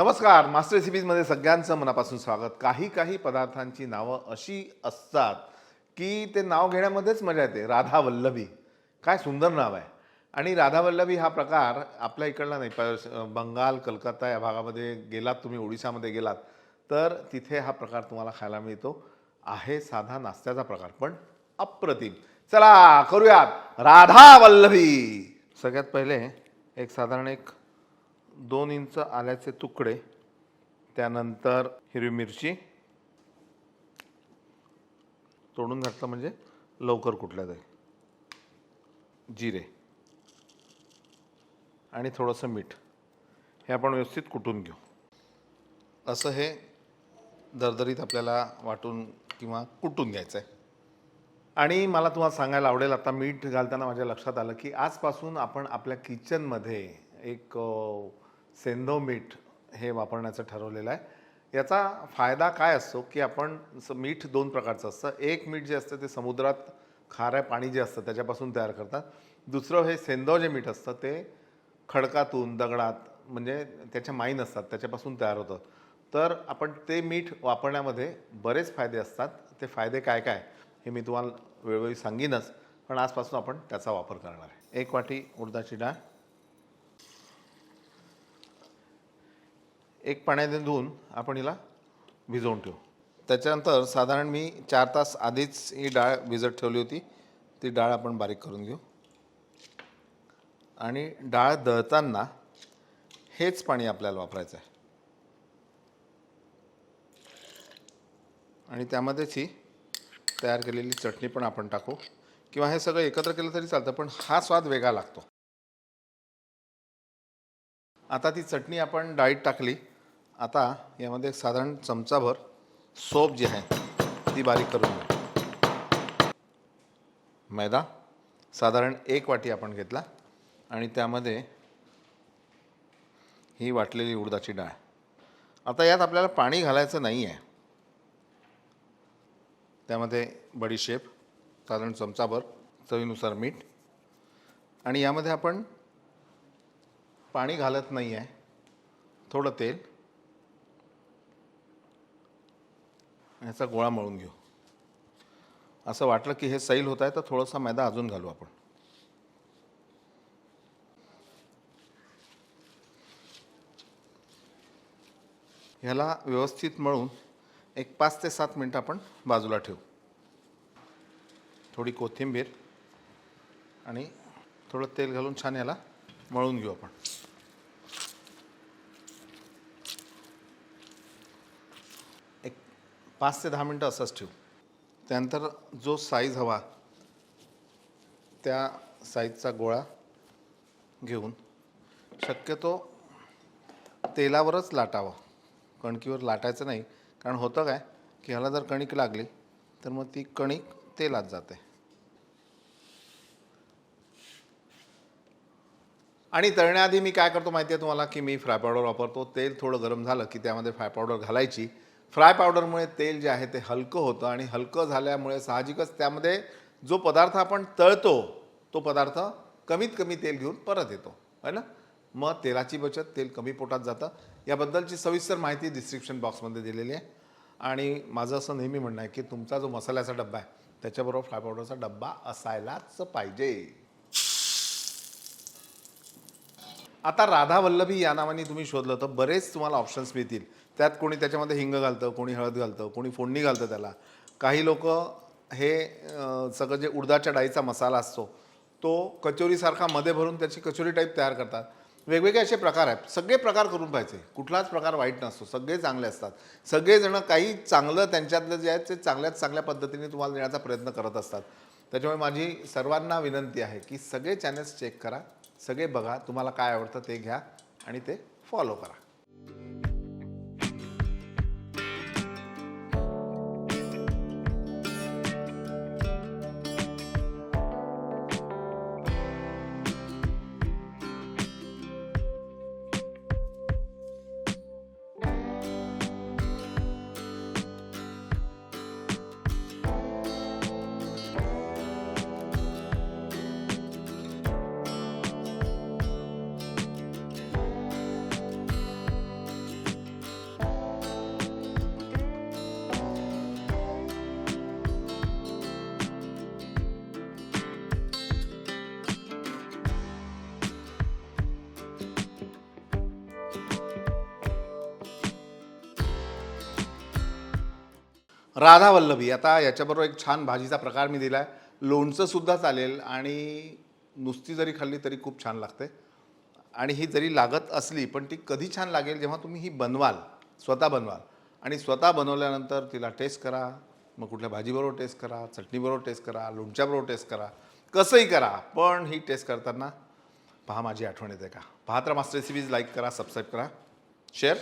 नमस्कार मास्टर रेसिपीजमध्ये सगळ्यांचं मनापासून स्वागत. काही काही पदार्थांची नावं अशी असतात की ते नाव घेण्यामध्येच मजा येते. राधा वल्लभी काय सुंदर नाव आहे. आणि राधा वल्लभी हा प्रकार आपल्या इकडला नाही प- बंगाल कलकत्ता या भागामध्ये गेलात तुम्ही ओडिशामध्ये गेलात तर तिथे हा प्रकार तुम्हाला खायला मिळतो. आहे साधा नाश्त्याचा प्रकार पण अप्रतिम. चला करूयात. राधा वल्लभी सगळ्यात पहिले एक साधारण एक दोन इंच आल्याचे तुकडे त्यानंतर हिरवी मिरची तोडून घातलं म्हणजे लवकर कुठल्या जाईल जिरे आणि थोडंसं मीठ. हे आपण व्यवस्थित कुटून घेऊ. असं हे दरदरीत आपल्याला वाटून किंवा कुटून घ्यायचं आहे आणि मला तुम्हाला सांगायला आवडेल आता मीठ घालताना माझ्या लक्षात आलं की आजपासून आपण आपल्या किचनमध्ये एक सेंधव मीठ हे वापरण्याचं ठरवलेलं आहे. याचा फायदा काय असतो की आपण मीठ दोन प्रकारचं असतं. एक मीठ जे असतं ते समुद्रात खाऱ्या पाणी जे असतं त्याच्यापासून तयार करतात. दुसरं हे सेंधव जे मीठ असतं ते खडकातून दगडात म्हणजे त्याच्या माईन असतात त्याच्यापासून तयार होतं. तर आपण ते मीठ वापरण्यामध्ये बरेच फायदे असतात. ते फायदे काय काय हे मी तुम्हाला वेळोवेळी सांगीनच पण आजपासून आपण त्याचा वापर करणार आहे. एक वाटी उडदाची डाळ एक पाण्याने धुवून आपण हिला भिजवून ठेवू. त्याच्यानंतर साधारण मी चार तास आधीच ही डाळ भिजत ठेवली होती. ती डाळ आपण बारीक करून घेऊ. आणि डाळ दळताना हेच पाणी आपल्याला वापरायचं आहे. आणि त्यामध्येच ही तयार केलेली चटणी पण आपण टाकू. किंवा हे सगळं एकत्र केलं तरी चालतं पण हा स्वाद वेगळा लागतो. आता ती चटणी आपण डाळीत टाकली आता यामध्ये साधारण चमचाभर सोप जी आहे ती बारीक करून घ्या मैदा साधारण एक वाटी आपण घेतला आणि त्यामध्ये ही वाटलेली उडदाची डाळ. आता यात आपल्याला पाणी घालायचं नाही आहे त्यामध्ये बडीशेप साधारण चमचाभर चवीनुसार मीठ. आणि यामध्ये आपण पाणी घालत नाही आहे थोडं तेल. ह्याचा गोळा मळून घेऊ. असं वाटलं की हे सैल होत आहे तर थोडासा मैदा अजून घालू आपण. ह्याला व्यवस्थित मळून एक पाच ते सात मिनटं आपण बाजूला ठेवू. थोडी कोथिंबीर आणि थोडं तेल घालून छान याला मळून घेऊ आपण एक पाच ते दहा मिनटं असंच ठेवू. त्यानंतर जो साईज हवा त्या साईजचा गोळा घेऊन शक्यतो तेलावरच लाटावं. कणकीवर लाटायचं नाही कारण होतं काय की ह्याला जर कणिक लागली तर मग ती कणिक तेलात जाते. आणि तळण्याआधी मी काय करतो माहिती आहे तुम्हाला की मी फ्राय पावडर वापरतो. तेल थोडं गरम झालं की त्यामध्ये फ्राय पावडर घालायची. फ्राय पावडरमुळे तेल जे आहे ते हलकं होतं आणि हलकं झाल्यामुळे साहजिकच त्यामध्ये जो पदार्थ आपण तळतो तो पदार्थ कमीत कमी तेल घेऊन परत येतो. है ना? मग तेलाची बचत तेल कमी पोटात जातं. याबद्दलची सविस्तर माहिती डिस्क्रिप्शन बॉक्समध्ये दिलेली आहे. आणि माझं असं नेहमी म्हणणं आहे की तुमचा जो मसाल्याचा डब्बा आहे त्याच्याबरोबर फ्राय पावडरचा डब्बा असायलाच पाहिजे. आता राधा वल्लभी या नावाने तुम्ही शोधलं तर बरेच तुम्हाला ऑप्शन्स मिळतील. त्यात कोणी त्याच्यामध्ये हिंग घालतं कोणी हळद घालतं कोणी फोडणी घालतं त्याला. काही लोक हे सगळं जे उडदाच्या डाळीचा मसाला असतो तो कचोरीसारखा मध्ये भरून त्याची कचोरी टाईप तयार करतात. वेगवेगळे असे प्रकार आहेत. सगळे प्रकार करून पाहिजे कुठलाच प्रकार वाईट नसतो. सगळे चांगले असतात. सगळेजणं काही चांगलं त्यांच्यातलं जे आहे ते चांगल्यात चांगल्या पद्धतीने तुम्हाला देण्याचा प्रयत्न करत असतात. त्याच्यामुळे माझी सर्वांना विनंती आहे की सगळे चॅनल्स चेक करा. सगळे बघा. तुम्हाला काय आवडतं ते घ्या आणि ते फॉलो करा. राधा वल्लभी आता याच्याबरोबर एक छान भाजीचा प्रकार मी दिला आहे लोणचंसुद्धा चालेल आणि नुसती जरी खाल्ली तरी खूप छान लागते. आणि ही जरी लागत असली पण ती कधी छान लागेल जेव्हा तुम्ही ही बनवाल स्वतः बनवाल. आणि स्वतः बनवल्यानंतर तिला टेस्ट करा मग कुठल्या भाजीबरोबर टेस्ट करा चटणीबरोबर टेस्ट करा लोणच्याबरोबर टेस्ट करा कसंही करा पण ही टेस्ट करताना पहा माझी आठवण येते का? पाहत मास्टर रेसिपीज लाईक करा सबस्क्राईब करा शेअर